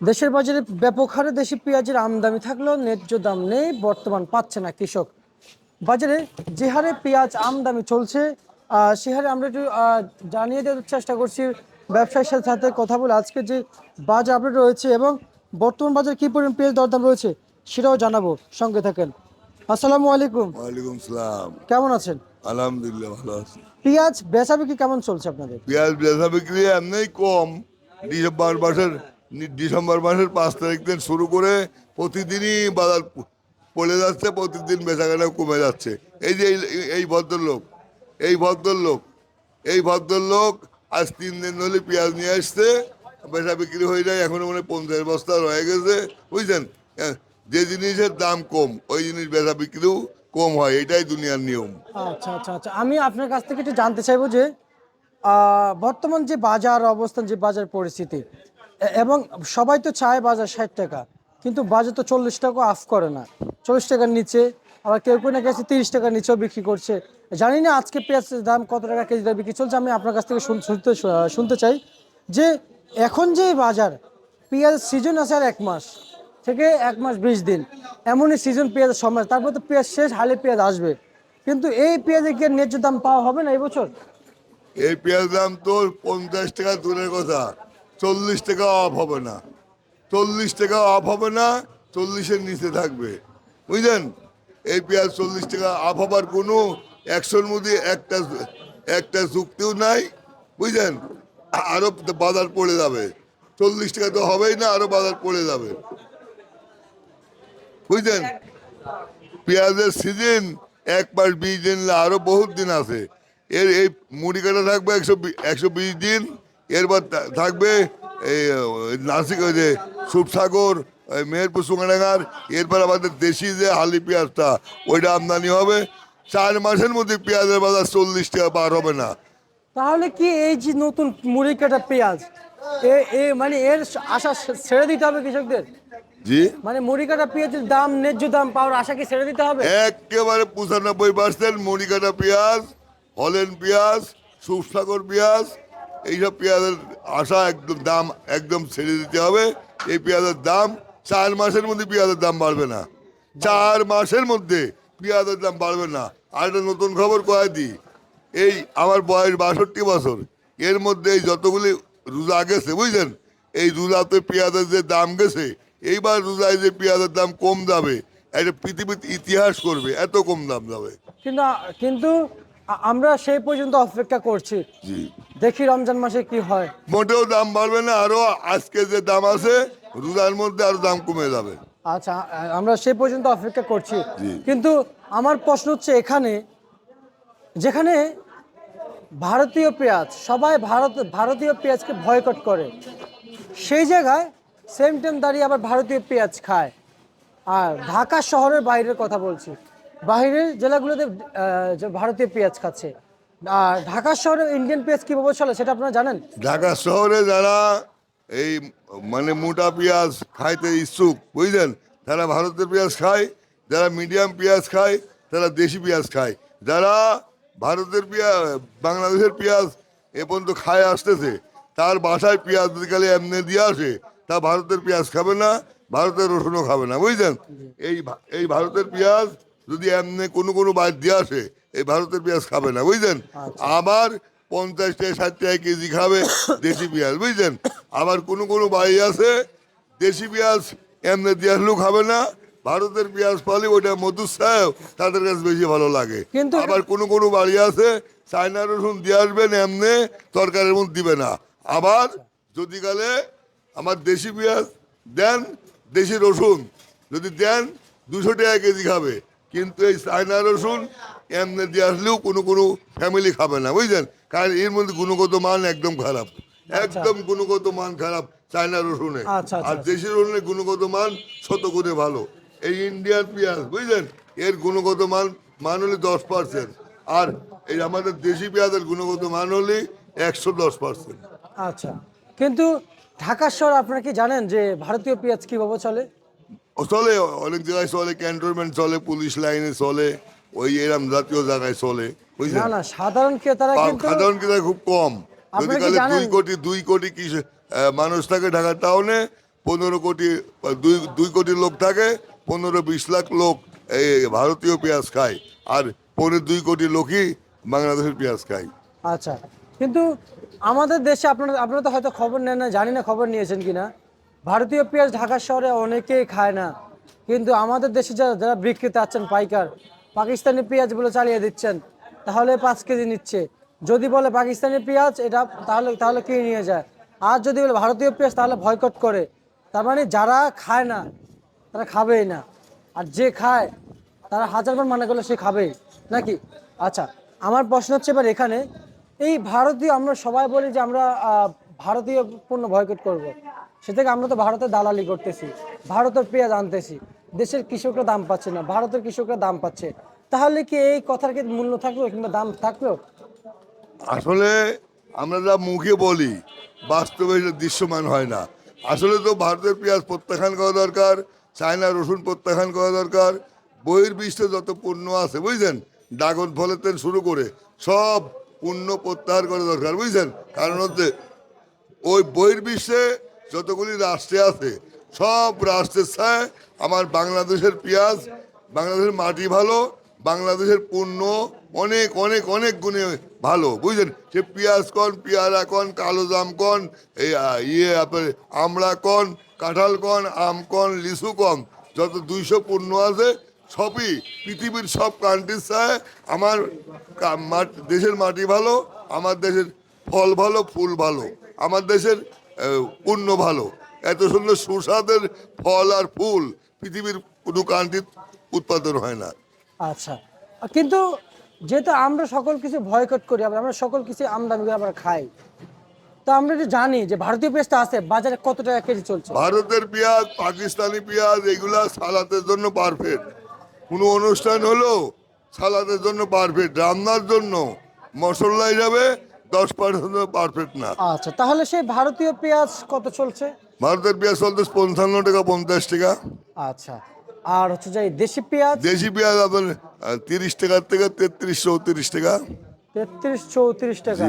দেশের বাজারে ব্যাপক হারে দেশি পেঁয়াজের আমদানি থাকলেও ন্যায্য দাম নেই বর্তমান পাচ্ছে না কৃষক। বাজারে যে হারে পেঁয়াজ আমদানি চলছে সে হারে আমরা একটু জানিয়ে দেওয়ার চেষ্টা করছি ব্যবসায়ীর সাথে সাথে কথা বলে আজকে যে বাজার আপডেট রয়েছে এবং বর্তমান বাজারে কি পরিমাণ পেঁয়াজ দরদাম রয়েছে সেটাও জানাব। সঙ্গে থাকেন। আসসালামু আলাইকুম। ওয়ালাইকুম সালাম। কেমন আছেন? আলহামদুলিল্লাহ ভালো আছি। পেঁয়াজ বেচা বিক্রি কেমন চলছে আপনাদের? পেঁয়াজ বেচা বিক্রি এমনি কম। ডিসেম্বর মাসের ডিসেম্বর মাসের পাঁচ তারিখ থেকে শুরু করে প্রতিদিনই বাজার পড়ে যাচ্ছে প্রতিদিন বেচাকেনা কমে যাচ্ছে। এই যে এই- ভদ্রলোক এই ভদ্রলোক এই ভদ্রলোক আজ তিন দিন ধরে পেঁয়াজ নিয়ে আসছে বেচা বিক্রি হয়ে যায় এখনও মানে পঞ্চাশ বস্তা রয়ে গেছে বুঝছেন? হ্যাঁ, যে জিনিসের দাম কম ওই জিনিস বেচা বিক্রিও কম হয় এটাই দুনিয়ার নিয়ম। আচ্ছা আচ্ছা আচ্ছা আমি আপনার কাছ থেকে একটু জানতে চাইব যে বর্তমান যে বাজার অবস্থান যে বাজার পরিস্থিতি এবং সবাই তো চায় বাজার ষাট টাকা, কিন্তু বাজার তো চল্লিশ টাকা আফ করে না। চল্লিশ টাকার নিচে, আবার কেউ কেউ না গেছে তিরিশ টাকার নিচেও বিক্রি করছে। জানি না আজকে পেঁয়াজের দাম কত টাকা কেজি দরে বিক্রি চলছে, আমি আপনার কাছ থেকে শুন- শুনতে শুনতে চাই যে এখন যে বাজার, পেঁয়াজ সিজন আছে আর এক মাস থেকে এক মাস বিশ দিন। এমনই সিজন পেঁয়াজের সময় তারপর তো পেঁয়াজ শেষ, হালে পেঁয়াজ আসবে। কিন্তু এই পেঁয়াজের কি ন্যায্য দাম পাওয়া হবে না এবছর এই পেঁয়াজ দাম তো পঞ্চাশ টাকা দূরের কথা। চল্লিশ টাকা অফ হবে না। চল্লিশ টাকা অফ হবে না, চল্লিশের নিচে থাকবে। বুঝলেন? এই পেঁয়াজ চল্লিশ টাকা অফ হবার কোনো একশোর মধ্যে একটা একটা যুক্তিও নাই, বুঝলেন? আরও বাজার পড়ে যাবে। চল্লিশ টাকা তো হবেই না, আরও বাজার পড়ে যাবে। বুঝলেন? পেঁয়াজের সিজন এক মাস বিশ দিন না, আরও বহুত দিন আছে। এর এই মুড়ি কাটা থাকবে একশো একশো বিশ দিন এরপর থাকবে এই নাসিক ওই যে সুপসাগর ওই মেহেরপুর সুঙ্গাডাঙ্গার এরপর আমাদের দেশি যে হালি পেঁয়াজটা ওইটা আমদানি হবে। চার মাসের মধ্যে পেঁয়াজের বাজার চল্লিশ টাকা পার হবে না। তাহলে কি এই যে নতুন মুড়ি কাটা পেঁয়াজ এ এ মানে এর আশা ছেড়ে দিতে হবে কৃষকদের? জি। মানে মুড়ি কাটা পেঁয়াজের দাম ন্যায্য দাম পাওয়ার আশা কি ছেড়ে দিতে হবে? একেবারে পঁচানব্বই পার্সেন্ট মুড়ি কাটা পেঁয়াজ হলেন পেঁয়াজ সুপসাগর পেঁয়াজ এইসব পেঁয়াজের আশা একদম দাম একদম ছেড়ে দিতে হবে। এই পেঁয়াজের দাম চার মাসের মধ্যে পেঁয়াজের দাম বাড়বে না। চার মাসের মধ্যে পেঁয়াজের দাম বাড়বে না। আর একটা নতুন খবর কয়ে দিই। এই আমার বয়স বাষট্টি বছর। এর মধ্যে এই যতগুলি রোজা গেছে, বুঝলেন? এই রোজাতে পেঁয়াজের যে দাম গেছে, এইবার রোজায় যে পেঁয়াজের দাম কম যাবে একটা পৃথিবীর ইতিহাস করবে, এত কম দাম যাবে। কিন্তু কিন্তু আমরা সেই পর্যন্ত অপেক্ষা করছি। দেখি রমজান মাসে কি হয়। মোটেও দাম বাড়বে না আরও আজকে যে দাম আছে রোজার মধ্যে আরও দাম কমে যাবে। আচ্ছা আমরা সেই পর্যন্ত অপেক্ষা করছি। কিন্তু আমার প্রশ্ন হচ্ছে এখানে যেখানে ভারতীয় পেঁয়াজ সবাই ভারত ভারতীয় পেঁয়াজকে ভয়কট করে সেই জায়গায় সেম টাইম দাঁড়িয়ে আবার ভারতীয় পেঁয়াজ খায়। আর ঢাকা শহরের বাইরের কথা বলছি। বাইরের জেলাগুলোতে ভারতীয় পেঁয়াজ খাচ্ছে। আর ঢাকা শহরে ইন্ডিয়ান পেঁয়াজ কীভাবে চলে সেটা আপনারা জানেন? ঢাকা শহরে যারা এই মানে মোটা পেঁয়াজ খাইতে ইচ্ছুক, বুঝলেন? তারা ভারতের পেঁয়াজ খায়, যারা মিডিয়াম পেঁয়াজ খায়, তারা দেশি পেঁয়াজ খায়। যারা ভারতের পেঁয়াজ বাংলাদেশের পেঁয়াজ এ পর্যন্ত খায় আসতেছে, তার বাসায় পেঁয়াজ খালি এমনি দিয়ে আসে, তা ভারতের পেঁয়াজ খাবে না, ভারতের রসুনও খাবে না, বুঝলেন? এই এই ভারতের পেঁয়াজ যদি এমনি কোনো কোনো বাইর দিয়ে আসে এই ভারতের পেঁয়াজ খাবে না বুঝলেন? আবার পঞ্চাশ টাকা ষাট টাকা কেজি খাবে দেশি পেঁয়াজ বুঝলেন? আবার কোনো কোনো বাড়ি আছে দেশি পেঁয়াজ এমনি দিয়ে আসলেও খাবে না ভারতের পেঁয়াজ পালি ওটা মধুর সাহেব তাদের কাছে বেশি ভালো লাগে। আবার কোনো কোনো বাড়ি আছে চায়না রসুন দিয়ে আসবেন এমনি তরকারির মধ্যে দিবে না। আবার যদি গেলে আমার দেশি পেঁয়াজ দেন দেশি রসুন যদি দেন দুশো টাকা কেজি খাবে। কিন্তু এই চায়না রসুন এমনি দিয়ে আসলেও কোনো কোনো ফ্যামিলি খাবে না বুঝলেন? কারণ এর মধ্যে গুণগত মান একদম খারাপ। একদম গুণগত মান খারাপ চায়না রসুনে। আচ্ছা, আচ্ছা, আর দেশি রসুনের গুণগত মান শত গুণে ভালো। এই ইন্ডিয়ান পেঁয়াজ বুঝলেন? এর গুণগত মান মান হলে দশ পার্সেন্ট আর এই আমাদের দেশি পেঁয়াজের গুণগত মান হলে একশো দশ পার্সেন্ট আচ্ছা। কিন্তু ঢাকা শহর আপনারা কি জানেন যে ভারতীয় পেঁয়াজ কীভাবে চলে? চলে অনেক জায়গায় চলে ক্যান্টনমেন্ট চলে পুলিশ লাইনে চলে ওই এরম জাতীয় জায়গায় চলে বুঝলেন? না সাধারণ ক্রেতারা কিন্তু সাধারণ ক্রেতা খুব কম। যদি কালে দুই কোটি দুই কোটি কি মানুষ থাকে ঢাকা টাউনে পনেরো কোটি দুই দুই কোটি লোক থাকে পনেরো বিশ লাখ লোক এই ভারতীয় পেঁয়াজ খায় আর পনেরো দুই কোটি লোকই বাংলাদেশের পেঁয়াজ খায়। আচ্ছা কিন্তু আমাদের দেশে আপনারা আপনারা তো হয়তো খবর নেন না জানি না খবর নিয়েছেন কিনা। ভারতীয় পেঁয়াজ ঢাকা শহরে অনেকেই খায় না। কিন্তু আমাদের দেশে যারা যারা বিক্রেতা আছেন, পাইকার, পাকিস্তানি পেঁয়াজগুলো চালিয়ে দিচ্ছেন, তাহলে পাঁচ কেজি নিচ্ছে। যদি বলে পাকিস্তানি পেঁয়াজ, এটা তাহলে তাহলে কিনে নিয়ে যায়? আর যদি বলে ভারতীয় পেঁয়াজ, তাহলে ভয়কট করে। তার মানে যারা খায় না, তারা খাবেই না। আর যে খায়, তারা হাজারবার মানা করলে সে খাবেই, নাকি? আচ্ছা আমার প্রশ্ন হচ্ছে এবার এখানে, এই ভারতীয়, আমরা সবাই বলি যে আমরা ভারতীয় পণ্য বয়কট করব। সে থেকে আমরা তো ভারতের দালালি করতেছি, ভারতের পেঁয়াজ আনতেছি, দেশের কৃষকরা দাম পাচ্ছে না, ভারতের কৃষকরা দাম পাচ্ছে। তাহলে কি এই কথার কি মূল্য থাকল কিংবা দাম থাকল? আসলে আমরা যা মুখে বলি, বাস্তবে দৃশ্যমান হয় না। আসলে তো ভারতের পেঁয়াজ প্রত্যাখ্যান করা দরকার, চায়না রসুন প্রত্যাখ্যান করা দরকার বহির্বিশ্বে যত পণ্য আছে বুঝছেন ড্রাগন ফলের থেকে শুরু করে, সব পণ্য প্রত্যাহার করা দরকার বুঝছেন কারণ হচ্ছে, ওই বহির্বিশ্বে যতগুলি রাষ্ট্রে আছে, সব রাষ্ট্রের ছায় আমার বাংলাদেশের পেঁয়াজ, বাংলাদেশের মাটি ভালো, বাংলাদেশের পণ্য অনেক অনেক অনেক গুণে ভালো, বুঝলেন? সে পেঁয়াজ কন, পেয়ারা কন, কালো জাম কন, এই ইয়ে আপনার আমড়া কন, কাঁঠাল কন, আম কন, লিচু কন, যত দুইশো পণ্য আছে, সবই পৃথিবীর সব কান্ট্রির চায় আমার দেশের মাটি ভালো, আমার দেশের ফল ভালো, ফুল ভালো, আমার দেশের পণ্য ভালো। এত সুন্দর সুস্বাদের ফল আর ফুল পৃথিবীর কোনো কান্ট্রির উৎপাদন হয় না। আচ্ছা। কিন্তু যেহেতু আমরা সকল কিছু ভয়কট করি আমরা সকল কিছু আমদানি করে আমরা খাই তো আমরা যে জানি যে ভারতীয় পেঁয়াজটা আছে বাজারে কত টাকা কেজি চলছে? ভারতের পেঁয়াজ পাকিস্তানি পেঁয়াজ এগুলা সালাতের জন্য পারফেক্ট কোনো অনুষ্ঠান হলো সালাতের জন্য পারফেক্ট রান্নার জন্য মশলা যাবে দশ পার্সেন্ট পারফেক্ট না। আচ্ছা তাহলে সেই ভারতীয় পেঁয়াজ কত চলছে? ভারতের পেঁয়াজ চলতে পঞ্চান্ন টাকা পঞ্চাশ টাকা। আচ্ছা আর হচ্ছে যে দেশি পেঁয়াজ? দেশি পেঁয়াজ আপনার তিরিশ টাকার থেকে তেত্রিশ চৌত্রিশ টাকা। তেত্রিশ চৌত্রিশ টাকা?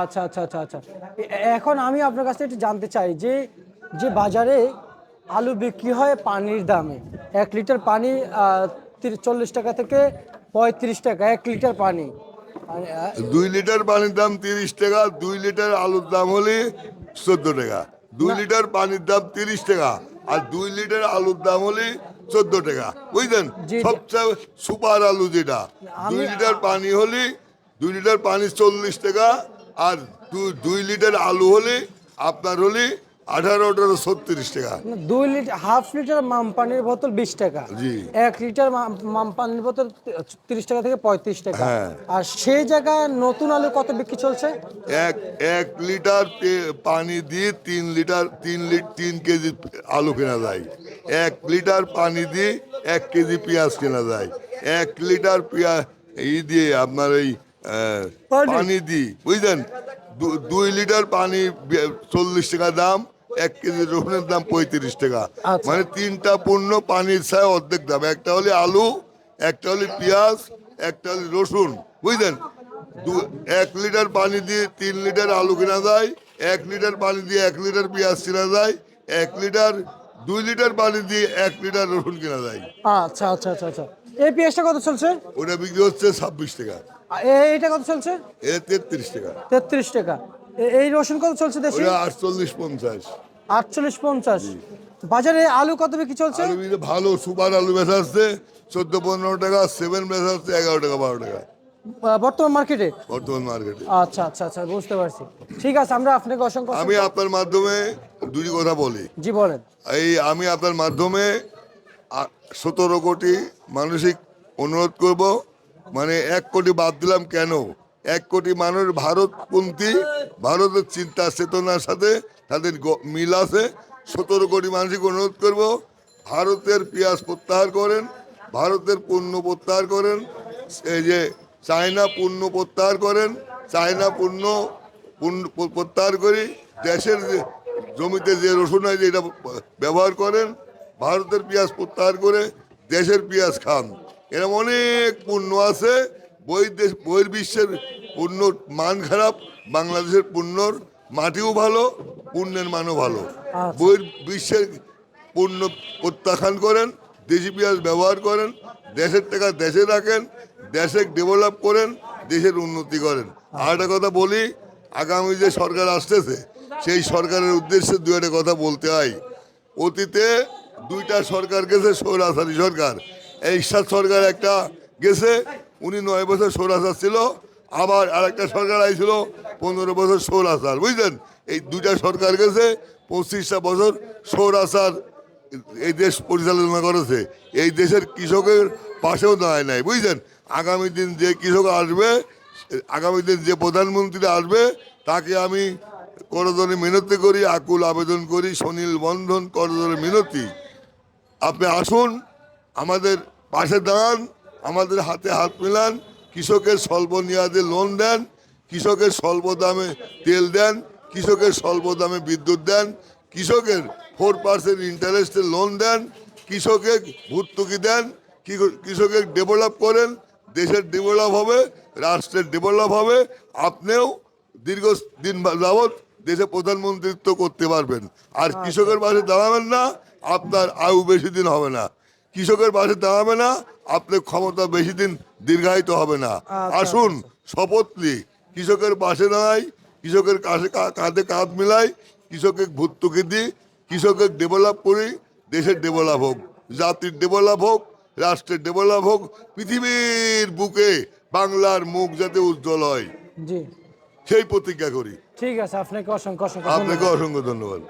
আচ্ছা আচ্ছা আচ্ছা আচ্ছা। এখন আমি আপনার কাছে একটু জানতে চাই যে যে বাজারে আলু বিক্রি হয় পানির দামে এক লিটার পানি চল্লিশ টাকা থেকে পঁয়ত্রিশ টাকা এক লিটার পানি। দুই লিটার পানির দাম তিরিশ টাকা দুই লিটার আলুর দাম হলে চোদ্দ টাকা। দুই লিটার পানির দাম তিরিশ টাকা আর দুই লিটার আলুর দাম হলে চোদ্দ টাকা। বুঝলেন। সবচেয়ে সুপার আলু যেটা। দুই লিটার পানি হলে দুই লিটার পানি চল্লিশ টাকা আর দুই লিটার আলু হলে আপনার হলে আঠারো আঠারো ছত্রিশ টাকা। দুই লিটার হাফ লিটার মাম পানির বোতল বিশ টাকা। জি। এক লিটার মাম- পানির বোতল তিরিশ টাকা থেকে পঁয়ত্রিশ টাকা। হ্যাঁ। আর সেই জায়গায় নতুন আলু কত বিক্রি চলছে? এক এক লিটার পানি দিয়ে তিন লিটার তিন লিট তিন কেজি আলু কেনা যায়। এক লিটার পানি দিয়ে এক কেজি পেঁয়াজ কেনা যায়। এক লিটার পেঁয়াজ ই দিয়ে আপনার এই পানি। পানি দিই বুঝলেন? দুই লিটার পানি চল্লিশ টাকা দাম এক কেজি রসুনের দাম পঁয়ত্রিশ টাকা। আচ্ছা। মানে তিনটা পণ্য পানির ছায় অর্ধেক দাম। একটা হলে আলু একটা হলে পেঁয়াজ একটা হলে রসুন। বুঝলেন? দু- এক লিটার পানি দিয়ে তিন লিটার আলু কেনা যায় এক লিটার পানি দিয়ে এক লিটার পেঁয়াজ কেনা যায় এক লিটার দুই লিটার পানি দিয়ে এক লিটার রসুন কেনা যায়। আচ্ছা আচ্ছা আচ্ছা আচ্ছা। এই পেঁয়াজটা কত চলছে? ওটা বিক্রি হচ্ছে ছাব্বিশ টাকা। এইটা কত চলছে? এ তেত্রিশ টাকা। তেত্রিশ টাকা। এই রসুন কত চলছে দেশি? আটচল্লিশ পঞ্চাশ। আটচল্লিশ পঞ্চাশ। বাজারে আলু কত বিক্রি চলছে? ভালো সুপার আলু বেচা আসছে চোদ্দ পনেরো টাকা সেভেন বেচা আসছে এগারো টাকা বারো টাকা। বর্তমান মার্কেটে? বর্তমান মার্কেটে। আচ্ছা আচ্ছা আচ্ছা বুঝতে পারছি। ঠিক আছে আমরা আপনাকে অসংখ্য আমি আপনার মাধ্যমে দুটি কথা বলি। জি বলেন। এই আমি আপনার মাধ্যমে সতেরো কোটি মানসিক অনুরোধ করব। মানে এক কোটি বাদ দিলাম কেন? এক কোটি মানুষ ভারতপন্থী, ভারতের চিন্তা চেতনার সাথে তাদের মিল আছে। সতেরো কোটি মানসিক অনুরোধ করব, ভারতের পেঁয়াজ প্রত্যাহার করেন, ভারতের পণ্য প্রত্যাহার করেন, এই যে চায়না পণ্য প্রত্যাহার করেন, চায়না পণ্য প্রত্যাহার করি, দেশের জমিতে যে রসুন হয় এটা ব্যবহার করেন, ভারতের পেঁয়াজ প্রত্যাহার করে দেশের পেঁয়াজ খান। এরকম অনেক পণ্য আছে বহির্দেশ বহির্বিশ্বের পণ্য মান খারাপ বাংলাদেশের পণ্যর মাটিও ভালো পণ্যের মানও ভালো। আচ্ছা। বইয়ের বিশ্বের পণ্য প্রত্যাখ্যান করেন দেশি পেঁয়াজ ব্যবহার করেন দেশের টাকা দেশে রাখেন দেশে ডেভেলপ করেন দেশের উন্নতি করেন। আর একটা কথা বলি আগামী যে সরকার আসতেছে সেই সরকারের উদ্দেশ্যে দু একটা কথা বলতে হয়। অতীতে দুইটা সরকার গেছে সৌরাচারী সরকার। এই সরকার একটা গেছে উনি নয় বছর সৌরাচার ছিল, আবার আরেকটা সরকার আইছিল পনেরো বছর সৌরাচার বুঝলেন? এই দুইটা সরকার গেছে, পঁচিশটা বছর সৌরাচার এই দেশ পরিচালনা করেছে। এই দেশের কৃষকের পাশেও দাঁড়ায় নাই, বুঝলেন? আগামী দিন যে কৃষক আসবে, আগামী দিন যে প্রধানমন্ত্রী আসবে, তাকে আমি করজনে মিনতি করি, আকুল আবেদন করি, সনীল বন্ধন করজনে মিনতি। আপনি আসুন, আমাদের পাশে দাঁড়ান আমাদের হাতে হাত মিলান কৃষকের স্বল্প মেয়াদে লোন দেন কৃষকের স্বল্প দামে তেল দেন কৃষকের স্বল্প দামে বিদ্যুৎ দেন কৃষকের ফোর পার্সেন্ট ইন্টারেস্টে লোন দেন কৃষকের ভর্তুকি দেন কৃষকের ডেভেলপ করেন দেশের ডেভেলপ হবে রাষ্ট্রের ডেভেলপ হবে আপনিও দীর্ঘ দিন যাবৎ দেশে প্রধানমন্ত্রিত্ব করতে পারবেন। আর কৃষকের পাশে দাঁড়াবেন না আপনার আয়ু বেশি দিন হবে না। কৃষকের পাশে দাঁড়াবে না আপনার ক্ষমতা বেশি দিন দীর্ঘায়িত হবে না। আচ্ছা, আসুন শপথ নিই। কৃষকের পাশে দাঁড়াই কৃষকের কাছে কাঁধে কাঁধ মিলাই কৃষকের ভর্তুকি দিই কৃষকের ডেভেলপ করি দেশের ডেভেলপ হোক জাতির ডেভেলপ হোক রাষ্ট্রের ডেভেলপ হোক পৃথিবীর বুকে বাংলার মুখ যাতে উজ্জ্বল হয়। সেই প্রতিজ্ঞা করি। ঠিক আছে আপনাকে অসংখ্য অসংখ্য আপনাকে অসংখ্য ধন্যবাদ।